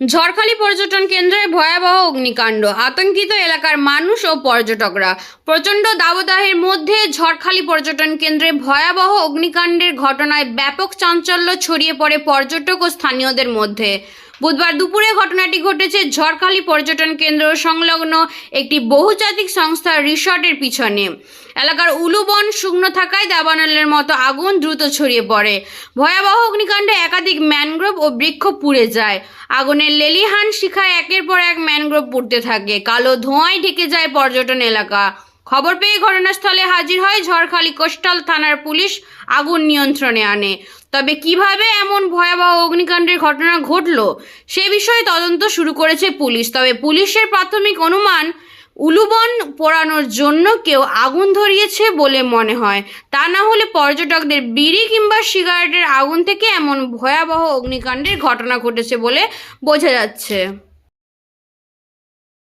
ঝড়খালি পর্যটন কেন্দ্রে ভয়াবহ অগ্নিকাণ্ড। আতঙ্কিত এলাকার মানুষ ও পর্যটকরা। প্রচণ্ড দাবদাহের মধ্যে ঝড়খালি পর্যটন কেন্দ্রে ভয়াবহ অগ্নিকাণ্ডের ঘটনায় ব্যাপক চাঞ্চল্য ছড়িয়ে পড়ে পর্যটক ও স্থানীয়দের মধ্যে। বুধবার দুপুরে ঘটনাটি ঘটেছে ঝড়খালি পর্যটন কেন্দ্র সংলগ্ন একটি বহুজাতিক সংস্থার রিসর্টের পিছনে। এলাকার উলুবন শুকনো থাকায় দাবানলের মতো আগুন দ্রুত ছড়িয়ে পড়ে। ভয়াবহ অগ্নিকাণ্ডে একাধিক ম্যানগ্রোভ ও বৃক্ষ পুড়ে যায়। আগুনের লেলিহান শিখায় একের পর এক ম্যানগ্রোভ পুড়তে থাকে। কালো ধোঁয়ায় ঢেকে যায় পর্যটন এলাকা। খবর পেয়ে ঘটনাস্থলে হাজির হয় ঝড়খালি কোস্টাল থানার পুলিশ আগুন নিয়ন্ত্রণে আনে। তবে কীভাবে এমন ভয়াবহ অগ্নিকাণ্ডের ঘটনা ঘটলো, সে বিষয়ে তদন্ত শুরু করেছে পুলিশ। তবে পুলিশের প্রাথমিক অনুমান, উলুবন পোড়ানোর জন্য কেউ আগুন ধরিয়েছে বলে মনে হয়। তা না হলে পর্যটকদের বিড়ি কিংবা সিগারেটের আগুন থেকে এমন ভয়াবহ অগ্নিকাণ্ডের ঘটনা ঘটেছে বলে বোঝা যাচ্ছে।